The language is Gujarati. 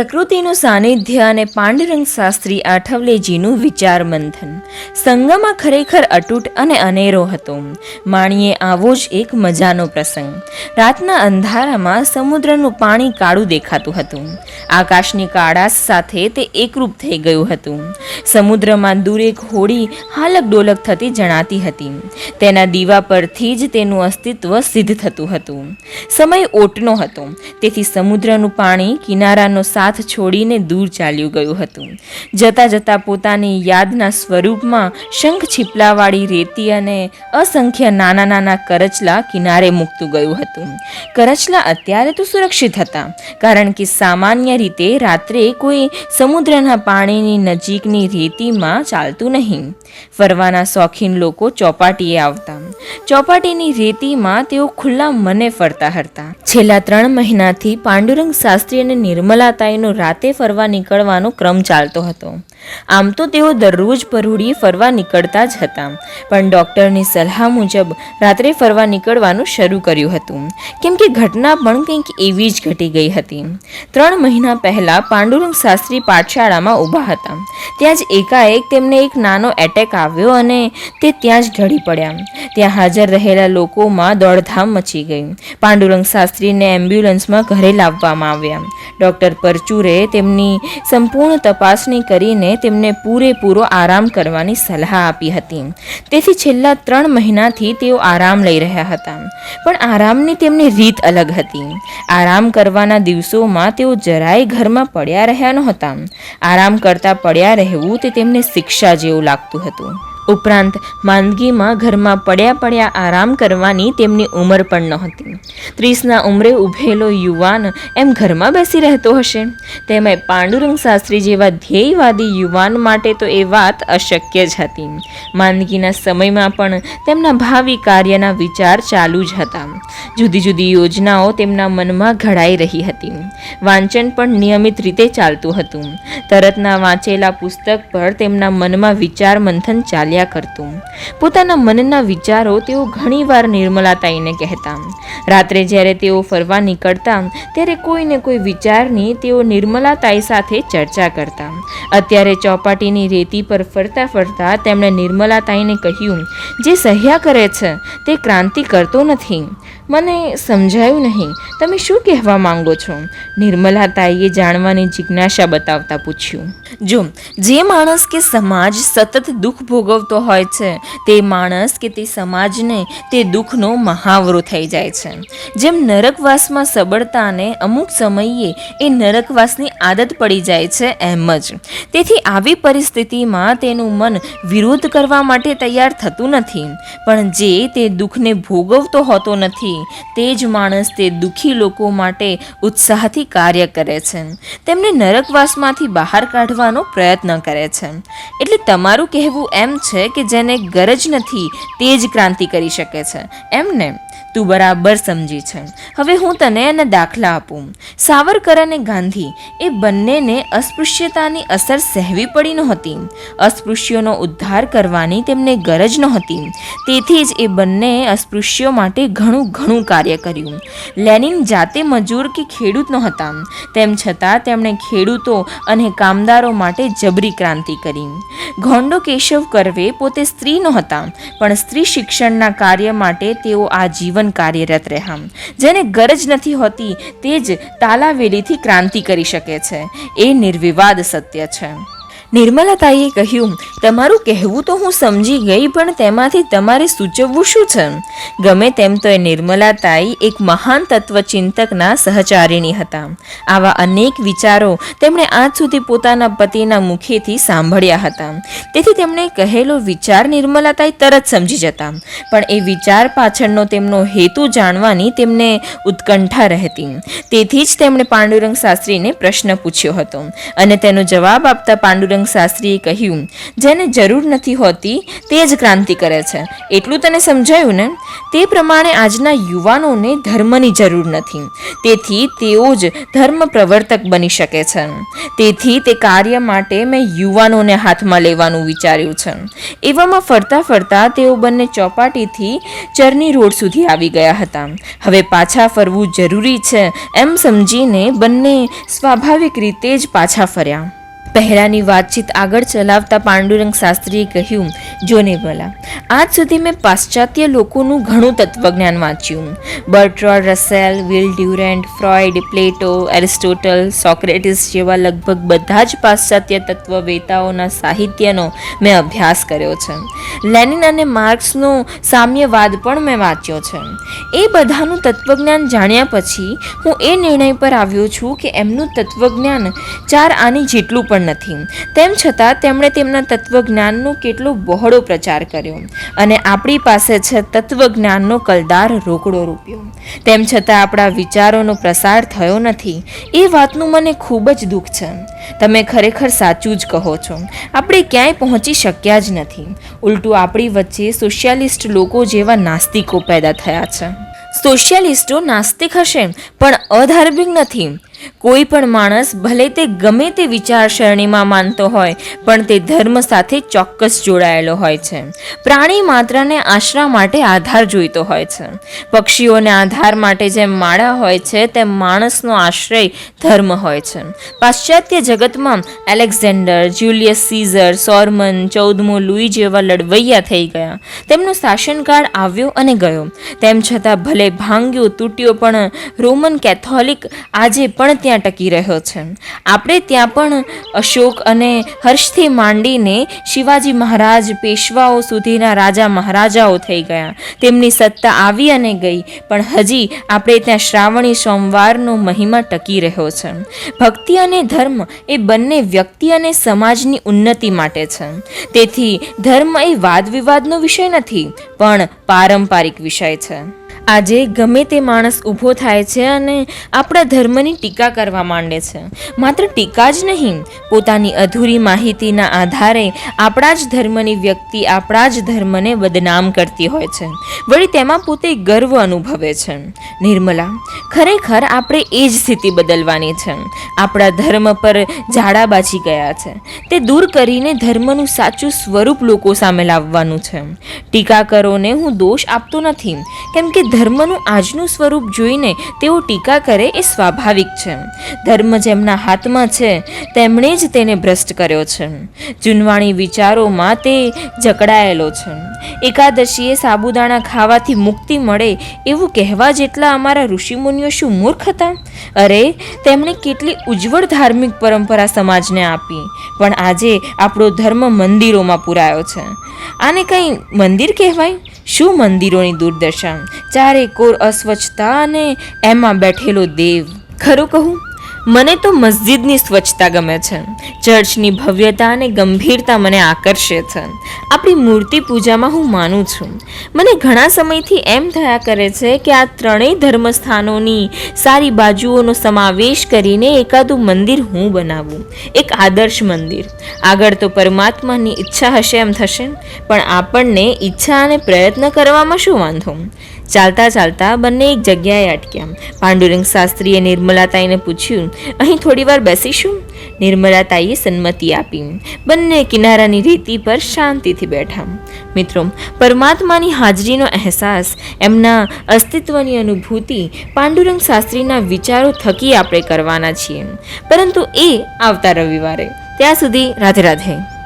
પ્રકૃતિનું સાનિધ્ય અને પાંડુરંગ શાસ્ત્રી આઠવલેજીનું વિચાર મંથન સંગમાં ખરેખર અતૂટ અને અનેરો હતો. માણીએ આવો જ એક મજાનો પ્રસંગ. રાતના અંધારામાં સમુદ્રનું પાણી કાળું દેખાતું હતું. આકાશની કાળાશ સાથે તે એકરૂપ થઈ ગયું હતું. સમુદ્રમાં દૂર એક હોડી હાલક ડોલક થતી જણાતી હતી. તેના દીવા પરથી જ તેનું અસ્તિત્વ સિદ્ધ થતું હતું. સમય ઓટનો હતો. તેથી સમુદ્રનું પાણી કિનારાનો સાથ છોડીને દૂર ચાલ્યું ગયું હતું. જતા જતા પોતાની યાદના સ્વરૂપમાં શંખ છીપલાવાળી રેતી અને અસંખ્ય નાના નાના કરચલા કિનારે મૂકતું ગયું હતું. કરચલા અત્યારે તો સુરક્ષિત હતા, કારણ કે સામાન્ય રીતે રાત્રે કોઈ સમુદ્રના પાણીની નજીકની રેતીમાં ચાલતું નહીં. ફરવાના શોખીન લોકો ચોપાટીએ આવતા. ચોપાટીની રેતીમાં તેઓ ખુલ્લા મને ફરતા હતા. છેલ્લા ત્રણ મહિનાથી પાંડુરંગ શાસ્ત્રી અને નિર્મલાતાઈનો રાતે ફરવા નીકળવાનો ક્રમ ચાલતો હતો. આમ તો તેઓ દરરોજ પરુડીએ ફરવા નીકળતા જ હતા. પણ ડૉક્ટરની સલાહ મુજબ રાત્રે ફરવા નીકળવાનું શરૂ કર્યું હતું. કેમ કે ઘટના પણ કંઈક એવી જ ઘટી ગઈ હતી. ત્રણ મહિના પહેલાં પાંડુરંગ શાસ્ત્રી પાઠશાળામાં ઊભા હતા. ત્યાં જ એકાએક તેમને એક નાનો એટેક આવ્યો અને તે ત્યાં જ ઢળી પડ્યા. ત્યાં હાજર રહેલા લોકોમાં દોડધામ મચી ગઈ. પાંડુરંગ શાસ્ત્રીને એમ્બ્યુલન્સમાં ઘરે લાવવામાં આવ્યા. ડૉક્ટર પરચુરે તેમની સંપૂર્ણ તપાસણી કરીને તેમને પૂરેપૂરો આરામ કરવાની સલાહ આપી હતી. તેથી છેલ્લા ત્રણ મહિનાથી તેઓ આરામ લઈ રહ્યા હતા. પણ આરામની તેમની રીત અલગ હતી. આરામ કરવાના દિવસોમાં તેઓ જરાય ઘરમાં પડ્યા રહ્યા નહોતા. આરામ કરતા પડ્યા રહેવું તે તેમને શિક્ષા જેવું લાગતું હતું. ઉપરાંત માંદગીમાં ઘરમાં પડ્યા પડ્યા આરામ કરવાની તેમની ઉંમર પણ નહોતી. ત્રીસના ઉંમરે ઊભેલો યુવાન એમ ઘરમાં બેસી રહેતો હશે. તેમાં પાંડુરંગ શાસ્ત્રી જેવા ધ્યેયવાદી યુવાન માટે તો એ વાત અશક્ય જ હતી. માંદગીના સમયમાં પણ તેમના ભાવિ કાર્યના વિચાર ચાલુ જ હતા. જુદી જુદી યોજનાઓ તેમના મનમાં ઘડાઈ રહી હતી. વાંચન પણ નિયમિત રીતે ચાલતું હતું. તરતના વાંચેલા પુસ્તક પર તેમના મનમાં વિચાર મંથન ચાલ્યા કરતું. પોતાના મનના વિચારો તેઓ ઘણીવાર નિર્મલાતાઈને કહેતા. રાત્રે જ્યારે તેઓ ફરવા નીકળતા, ત્યારે કોઈને કોઈ વિચારની તેઓ નિર્મલાતાઈ સાથે ચર્ચા કરતા. અત્યારે ચોપાટીની રેતી પર ફરતા ફરતા તેમણે નિર્મલાતાઈને કહ્યું, જે સહ્યા કરે છે, તે ક્રાંતિ કરતો નથી. મને સમજાયું નહીં. તમે શું કહેવા માંગો છો? નિર્મલાતાઈએ જાણવાની જિજ્ઞાસા બતાવતા પૂછ્યું જો જે માણસ કે સમાજ સતત દુઃખ ભોગવતો હોય છે, તે માણસ કે તે સમાજને તે દુઃખનો મહાવરો થઈ જાય છે. જેમ નરકવાસમાં સબળતાને અમુક સમયે એ નરકવાસની આદત પડી જાય છે એમ જ. તેથી આવી પરિસ્થિતિમાં તેનું મન વિરોધ કરવા માટે તૈયાર થતું નથી. પણ જે તે દુઃખને ભોગવતો હોતો નથી, તે જ માણસ તે દુઃખી લોકો માટે ઉત્સાહથી કાર્ય કરે છે. તેમને નરકવાસમાંથી બહાર કાઢવાનો પ્રયત્ન કરે છે. એટલે તમારું કહેવું એમ છે કે જેને ગરજ નથી, તે જ ક્રાંતિ કરી શકે છે. એમ ને? તું બરાબર સમજી છે. હવે હું તને એના દાખલા આપું. સાવરકર અને ગાંધી એ બંનેને અસ્પૃશ્યતાની અસર સહેવી પડી નહોતી. અસ્પૃશ્યોનો ઉદ્ધાર કરવાની તેમને ગરજ નહોતી. તેથી જ એ બંને અસ્પૃશ્યો માટે ઘણું ઘણું કાર્ય કર્યું. લેનિન જાતે મજૂર કે ખેડૂત નહોતા. તેમ છતાં તેમણે ખેડૂતો અને કામદારો માટે જબરી ક્રાંતિ કરી. ગોંડો કેશવ કરવે પોતે સ્ત્રી નહોતા, પણ સ્ત્રી શિક્ષણના કાર્ય માટે તેઓ આ જીવન કાર્યરત રહ્યા જેને ગરજ નથી હોતી તે જ તાલાવેલીથી ક્રાંતિ કરી શકે છે. એ નિર્વિવાદ સત્ય છે. નિર્મલાતાઈએ કહ્યું, તમારું કહેવું તો હું સમજી ગઈ, પણ તેમાંથી તમારે સૂચવવું શું છે? ગમે તેમ તો એ નિર્મલાતાઈ એક મહાન તત્વચિંતકના સહચારિણી હતા. આવા અનેક વિચારો તેમણે આજ સુધી પોતાના પતિના મુખેથી સાંભળ્યા હતા. તેથી તેમણે કહેલો વિચાર નિર્મલાતાઈ તરત સમજી જતા. પણ એ વિચાર પાછળનો તેમનો હેતુ જાણવાની તેમને ઉત્કંઠા રહેતી. તેથી જ તેમણે પાંડુરંગ શાસ્ત્રીને પ્રશ્ન પૂછ્યો હતો. અને તેનો જવાબ આપતા પાંડુરંગ પાંડુરંગ શાસ્ત્રીએ કહ્યું, જેને જરૂર નથી હોતી, તે જ ક્રાંતિ કરે છે. એટલું તને સમજાયું ને? તે પ્રમાણે આજના યુવાનોને ધર્મની જરૂર નથી. તેથી તેઓ જ ધર્મ પ્રવર્તક બની શકે છે. તેથી તે કાર્ય માટે મેં યુવાનોને હાથમાં લેવાનું વિચાર્યું છે. એવામાં ફરતા ફરતા તેઓ બંને ચોપાટીથી ચરની રોડ સુધી આવી ગયા હતા. હવે પાછા ફરવું જરૂરી છે એમ સમજીને બંને સ્વાભાવિક રીતે જ પાછા ફર્યા. પહેલાંની વાતચીત આગળ ચલાવતા પાંડુરંગ શાસ્ત્રીએ કહ્યું જોને ભલા. આજ સુધી મેં પાશ્ચાત્ય લોકોનું ઘણું તત્વજ્ઞાન વાંચ્યું. Bertrand Russell, Will Durant Freud Plato, Aristotle, Socrates જેવા લગભગ બધા જ પાશ્ચાત્ય તત્વવેતાઓના સાહિત્યનો મેં અભ્યાસ કર્યો છે. લેનિન અને માર્ક્સનો સામ્યવાદ પણ મેં વાંચ્યો છે. એ બધાનું તત્વજ્ઞાન જાણ્યા પછી હું એ નિર્ણય પર આવ્યો છું કે એમનું તત્વજ્ઞાન ચાર આની જેટલું પણ નથી. તેમ છતાં તેમણે તેમના તત્વજ્ઞાનનો કેટલો બહોળો પ્રચાર કર્યો અને આપણી પાસે છે તત્વજ્ઞાનનો કલદાર રોકડો રૂપ્યો. તેમ છતાં આપણા વિચારોનો પ્રસાર થયો નથી. એ વાતનું મને ખૂબ જ દુઃખ છે. તમે ખરેખર સાચું જ કહો છો. આપણે ક્યાંય પહોંચી શક્યા જ નથી. ઉલટું આપણી વચ્ચે સોશિયાલિસ્ટ લોકો જેવા નાસ્તિકો પેદા થયા છે. સોશિયાલિસ્ટો નાસ્તિક હશે, પણ અધાર્મિક નથી. કોઈ પણ માણસ ભલે તે ગમે તે વિચારસરણીમાં માનતો હોય, પણ તે ધર્મ સાથે ચોક્કસ જોડાયેલો હોય છે. પ્રાણી માત્રને આશરા માટે આધાર જોઈતો હોય છે. પક્ષીઓને આધાર માટે જેમ માળા હોય છે, તેમ માણસનો આશ્રય ધર્મ હોય છે. પાશ્ચાત્ય જગતમાં એલેક્ઝેન્ડર, જ્યુલિયસ સીઝર, સોરમન, ચૌદમો લુઈ જેવા લડવૈયા થઈ ગયા. તેમનો શાસનકાળ આવ્યો અને ગયો. તેમ છતાં ભલે ભાંગ્યો તૂટ્યો, પણ રોમન કેથોલિક આજે પણ ત્યાં ટકી રહ્યો છે. આપણે ત્યાં પણ અશોક અને હર્ષથી માંડીને શિવાજી મહારાજ પેશવાઓ સુધીના રાજા મહારાજાઓ થઈ ગયા. તેમની સત્તા આવી અને ગઈ, પણ હજી આપણે ત્યાં શ્રાવણી સોમવારનો મહિમા ટકી રહ્યો છે. ભક્તિ અને ધર્મ એ બંને વ્યક્તિ અને સમાજની ઉન્નતિ માટે છે. તેથી ધર્મ એ વાદ વિવાદનો વિષય નથી, પણ પારંપરિક વિષય છે. આજે ગમે તે માણસ ઊભો થાય છે અને આપણા ધર્મની ટીકા કરવા માંડે છે. માત્ર ટીકા જ નહીં, પોતાની અધૂરી માહિતીના આધારે આપણા જ ધર્મની વ્યક્તિ આપણા જ ધર્મને બદનામ કરતી હોય છે. વળી તેમાં પોતે ગર્વ અનુભવે છે. નિર્મલા, ખરેખર આપણે એ જ સ્થિતિ બદલવાની છે. આપણા ધર્મ પર ઝાડા બાજી ગયા છે. તે દૂર કરીને ધર્મનું સાચું સ્વરૂપ લોકો સામે લાવવાનું છે. ટીકાકરોને હું દોષ આપતો નથી. કેમ કે ધર્મનું આજનું સ્વરૂપ જોઈને તેઓ ટીકા કરે એ સ્વાભાવિક છે. ધર્મ જેમના હાથમાં છે, તેમણે જ તેને ભ્રષ્ટ કર્યો છે. જૂનવાણી વિચારોમાં તે જકડાયેલો છે. એકાદશીએ સાબુદાણા ખાવાથી મુક્તિ મળે એવું કહેવા જેટલા અમારા ઋષિમુનિઓ શું મૂર્ખ હતા? અરે, તેમણે કેટલી ઉજ્જવળ ધાર્મિક પરંપરા સમાજને આપી, પણ આજે આપણો ધર્મ મંદિરોમાં પુરાયો છે. આને કંઈ મંદિર કહેવાય? શું મંદિરોની દુર્દશા ચારે કોર અસ્વચ્છતા અને એમાં બેઠેલો દેવ. ખરું કહું? મને તો મસ્જિદની સ્વચ્છતા ગમે છે. ચર્ચની ભવ્યતા અને ગંભીરતા મને આકર્ષે છે. આપણી મૂર્તિ પૂજામાં હું માનું છું. મને ઘણા સમયથી એમ થયા કરે છે કે આ ત્રણેય ધર્મસ્થાનોની સારી બાજુઓનો સમાવેશ કરીને એકાદું મંદિર હું બનાવું. એક આદર્શ મંદિર. આગળ તો પરમાત્માની ઈચ્છા હશે એમ થશે. પણ આપણને ઈચ્છા અને પ્રયત્ન કરવામાં શું વાંધો? ચાલતા ચાલતા બંને એક જગ્યાએ અટક્યા. પાંડુરંગ શાસ્ત્રીએ નિર્મલાતાઈને પૂછ્યું, અહીં થોડી વાર બેસીશું? નિર્મલાતાઈએ સંમતિ આપી. બંને કિનારાની રેતી પર શાંતિથી બેઠા. મિત્રો, પરમાત્માની હાજરીનો અહેસાસ, એમના અસ્તિત્વની અનુભૂતિ પાંડુરંગ શાસ્ત્રીના વિચારો થકી આપણે કરવાના છીએ. પરંતુ એ આવતા રવિવારે. ત્યાં સુધી રાધે રાધે.